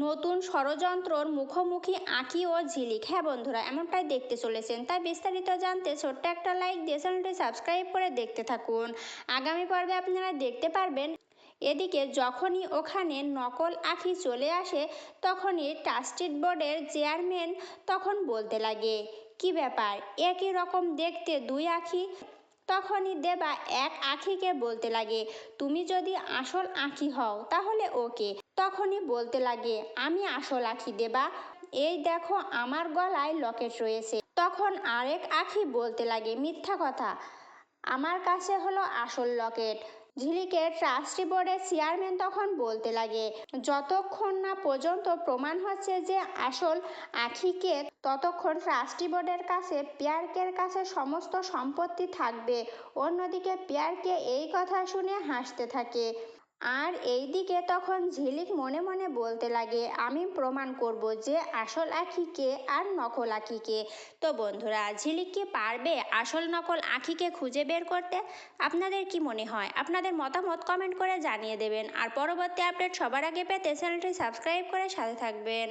নতুন ষড়যন্ত্রর মুখোমুখি আঁকি ও ঝিলিক। হ্যাঁ বন্ধুরা, এমনটাই দেখতে চলেছেন। তাই বিস্তারিত জানতে ছোট্ট একটা লাইক দিয়ে চ্যানেলটি সাবস্ক্রাইব করে দেখতে থাকুন। আগামী পর্বে আপনারা দেখতে পারবেন, এদিকে যখনই ওখানে নকল আঁখি চলে আসে, তখনই ট্রাস্টেড বোর্ডের চেয়ারম্যান তখন বলতে লাগে, কি ব্যাপার? একই রকম দেখতে দুই আঁখি তখনই দেবা এক আঁখিকে বলতে লাগে, তুমি যদি আসল আঁখি হও, তাহলে ওকে তখনই বলতে লাগে, আমি আসল আঁখি দেবা, এই দেখো আমার গলায় লকেট রয়েছে। তখন আরেক আঁখি বলতে লাগে, মিথ্যা কথা, আমার কাছে হলো আসল লকেট। ঝিলিকের ট্রাস্টি বোর্ডের চেয়ারম্যান তখন বলতে লাগে, যতক্ষণ না পর্যন্ত প্রমাণ হচ্ছে যে আসল আখিকে, ততক্ষণ ট্রাস্টি বোর্ডের কাছে, পিয়ারকের কাছে সমস্ত সম্পত্তি থাকবে। অন্যদিকে পিয়ারকে এই কথা শুনে হাসতে থাকে। আর এই দিকে তখন ঝিলিক মনে মনে বলতে লাগে, আমি প্রমাণ করব যে আসল আঁখি কে আর নকল আখিকে তো বন্ধুরা, ঝিলিক কি পারবে আসল নকল আঁখিকে খুঁজে বের করতে? আপনাদের কি মনে হয়? আপনাদের মতামত কমেন্ট করে জানিয়ে দেবেন। আর পরবর্তী আপডেট সবার আগে পেতে চ্যানেলটি সাবস্ক্রাইব করে সাথে থাকবেন।